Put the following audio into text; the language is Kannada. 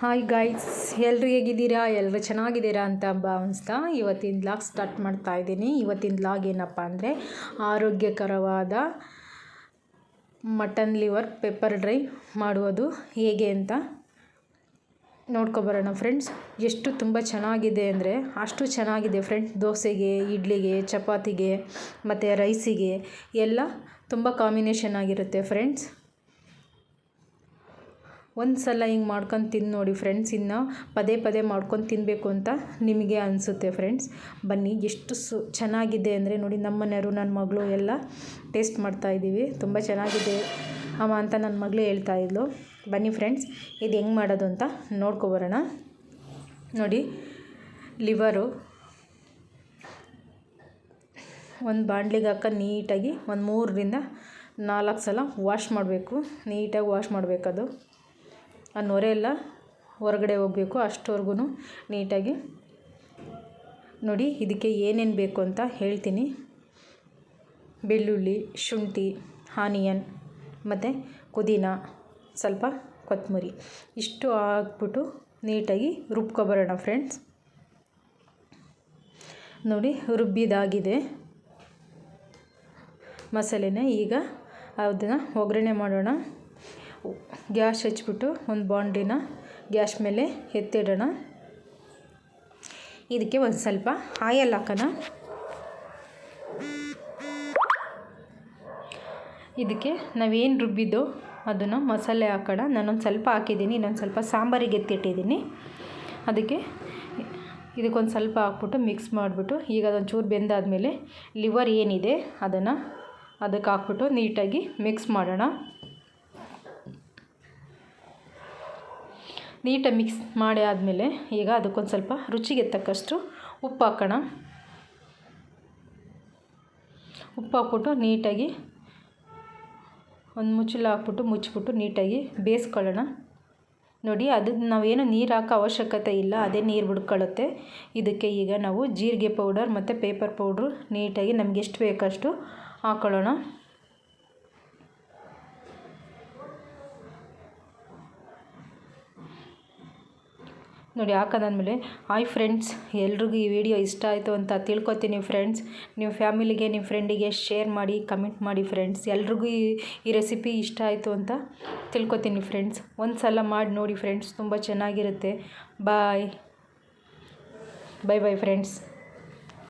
ಹಾಯ್ ಗಾಯ್ಸ್ ಎಲ್ಲರೂ ಹೇಗಿದ್ದೀರಾ? ಎಲ್ಲರೂ ಚೆನ್ನಾಗಿದ್ದೀರಾ ಅಂತ ಭಾವಿಸ್ತಾ ಇವತ್ತಿನ ಲಾಗ್ ಸ್ಟಾರ್ಟ್ ಮಾಡ್ತಾ ಇದ್ದೀನಿ. ಇವತ್ತಿನ ಲಾಗ್ ಏನಪ್ಪ ಅಂದರೆ ಆರೋಗ್ಯಕರವಾದ ಮಟನ್ ಲಿವರ್ ಪೆಪ್ಪರ್ ಡ್ರೈ ಮಾಡುವುದು. ಹೇಗೆ ಅಂತ ನೋಡ್ಕೊಬರೋಣ ಫ್ರೆಂಡ್ಸ್ ಎಷ್ಟು ತುಂಬ ಚೆನ್ನಾಗಿದೆ ಅಂದರೆ ಅಷ್ಟು ಚೆನ್ನಾಗಿದೆ ಫ್ರೆಂಡ್ಸ್ ದೋಸೆಗೆ, ಇಡ್ಲಿಗೆ, ಚಪಾತಿಗೆ, ಮತ್ತು ರೈಸಿಗೆ ಎಲ್ಲ ತುಂಬ ಕಾಂಬಿನೇಷನ್ ಆಗಿರುತ್ತೆ ಫ್ರೆಂಡ್ಸ್ ಒಂದು ಸಲ ಹಿಂಗೆ ಮಾಡ್ಕೊಂಡು ತಿಂದು ನೋಡಿ ಫ್ರೆಂಡ್ಸ್ ಇನ್ನು ಪದೇ ಪದೇ ಮಾಡ್ಕೊಂಡು ತಿನ್ನಬೇಕು ಅಂತ ನಿಮಗೆ ಅನಿಸುತ್ತೆ ಫ್ರೆಂಡ್ಸ್ ಬನ್ನಿ ಎಷ್ಟು ಸು ಚೆನ್ನಾಗಿದೆ ಅಂದರೆ ನೋಡಿ ನಮ್ಮ ಮನೆಯವರು ನನ್ನ ಮಗಳು ಎಲ್ಲ ಟೇಸ್ಟ್ ಮಾಡ್ತಾಯಿದ್ದೀವಿ ತುಂಬ ಚೆನ್ನಾಗಿದೆ ಅಮ್ಮ ಅಂತ ನನ್ನ ಮಗಳು ಹೇಳ್ತಾ ಇದ್ಲು. ಬನ್ನಿ ಫ್ರೆಂಡ್ಸ್ ಇದು ಹೆಂಗೆ ಮಾಡೋದು ಅಂತ ನೋಡ್ಕೊಬರೋಣ ನೋಡಿ ಲಿವರು ಒಂದು ಬಾಂಡ್ಲಿಗೆ ಹಾಕ ನೀಟಾಗಿ ಒಂದು ಮೂರರಿಂದ ನಾಲ್ಕು ಸಲ ವಾಶ್ ಮಾಡಬೇಕು. ನೀಟಾಗಿ ವಾಶ್ ಮಾಡಬೇಕದು. ಆ ನೊರೆ ಎಲ್ಲ ಹೊರಗಡೆ ಹೋಗಬೇಕು ಅಷ್ಟವರೆಗೂ ನೀಟಾಗಿ. ನೋಡಿ, ಇದಕ್ಕೆ ಏನೇನು ಬೇಕು ಅಂತ ಹೇಳ್ತೀನಿ. ಬೆಳ್ಳುಳ್ಳಿ, ಶುಂಠಿ, ಆನಿಯನ್, ಮತ್ತು ಪುದೀನ, ಸ್ವಲ್ಪ ಕೊತ್ತಂಬರಿ ಇಷ್ಟು ಹಾಕ್ಬಿಟ್ಟು ನೀಟಾಗಿ ರುಬ್ಕೊಬರೋಣ ಫ್ರೆಂಡ್ಸ್. ನೋಡಿ, ರುಬ್ಬಿದಾಗಿದೆ. ಮಸಾಲೆನ ಈಗ ಅದನ್ನು ಒಗ್ಗರಣೆ ಮಾಡೋಣ. ಗ್ಯಾಸ್ ಹಚ್ಬಿಟ್ಟು ಒಂದು ಬಾಂಡಿನ ಗ್ಯಾಸ್ ಮೇಲೆ ಎತ್ತಿಡೋಣ. ಇದಕ್ಕೆ ಒಂದು ಸ್ವಲ್ಪ ಆಯಲ್ ಹಾಕೋಣ. ಇದಕ್ಕೆ ನಾವೇನು ರುಬ್ಬಿದ್ದು ಅದನ್ನು ಮಸಾಲೆ ಹಾಕೋಣ. ನಾನೊಂದು ಸ್ವಲ್ಪ ಹಾಕಿದ್ದೀನಿ, ಇನ್ನೊಂದು ಸ್ವಲ್ಪ ಸಾಂಬಾರಿಗೆ ಎತ್ತಿಟ್ಟಿದ್ದೀನಿ. ಅದಕ್ಕೆ ಇದಕ್ಕೊಂದು ಸ್ವಲ್ಪ ಹಾಕ್ಬಿಟ್ಟು ಮಿಕ್ಸ್ ಮಾಡಿಬಿಟ್ಟು ಈಗ ಅದೊಂದು ಚೂರು ಬೆಂದಾದಮೇಲೆ ಲಿವರ್ ಏನಿದೆ ಅದನ್ನು ಅದಕ್ಕೆ ಹಾಕ್ಬಿಟ್ಟು ನೀಟಾಗಿ ಮಿಕ್ಸ್ ಮಾಡೋಣ. ನೀಟಾಗಿ ಮಿಕ್ಸ್ ಮಾಡಿ ಆದಮೇಲೆ ಈಗ ಅದಕ್ಕೊಂದು ಸ್ವಲ್ಪ ರುಚಿಗೆ ತಕ್ಕಷ್ಟು ಉಪ್ಪು ಹಾಕೋಣ. ಉಪ್ಪು ಹಾಕ್ಬಿಟ್ಟು ನೀಟಾಗಿ ಒಂದು ಮುಚ್ಚಳ ಹಾಕ್ಬಿಟ್ಟು ಮುಚ್ಚಿಬಿಟ್ಟು ನೀಟಾಗಿ ಬೇಯಿಸ್ಕೊಳ್ಳೋಣ. ನೋಡಿ ಅದು ನಾವೇನು ನೀರು ಹಾಕೋ ಅವಶ್ಯಕತೆ ಇಲ್ಲ, ಅದೇ ನೀರು ಬಿಡ್ಕೊಳ್ಳುತ್ತೆ ಇದಕ್ಕೆ ಈಗ ನಾವು ಜೀರಿಗೆ ಪೌಡರ್ ಮತ್ತು ಪೇಪರ್ ಪೌಡ್ರು ನೀಟಾಗಿ ನಮಗೆ ಎಷ್ಟು ಬೇಕಷ್ಟು ಹಾಕ್ಕೊಳ್ಳೋಣ ನೋಡಿ, ಹಾಕೋದಾದ್ಮೇಲೆ, ಹಾಯ್ ಫ್ರೆಂಡ್ಸ್, ಎಲ್ರಿಗೂ ಈ ವಿಡಿಯೋ ಇಷ್ಟ ಆಯಿತು ಅಂತ ತಿಳ್ಕೊತೀನಿ ಫ್ರೆಂಡ್ಸ್. ನೀವು ಫ್ಯಾಮಿಲಿಗೆ, ನಿಮ್ಮ ಫ್ರೆಂಡಿಗೆ ಶೇರ್ ಮಾಡಿ, ಕಮೆಂಟ್ ಮಾಡಿ ಫ್ರೆಂಡ್ಸ್. ಎಲ್ರಿಗೂ ಈ ಈ ರೆಸಿಪಿ ಇಷ್ಟ ಆಯಿತು ಅಂತ ತಿಳ್ಕೊತೀನಿ ಫ್ರೆಂಡ್ಸ್. ಒಂದು ಸಲ ಮಾಡಿ ನೋಡಿ ಫ್ರೆಂಡ್ಸ್, ತುಂಬ ಚೆನ್ನಾಗಿರುತ್ತೆ. ಬಾಯ್. Bye bye friends.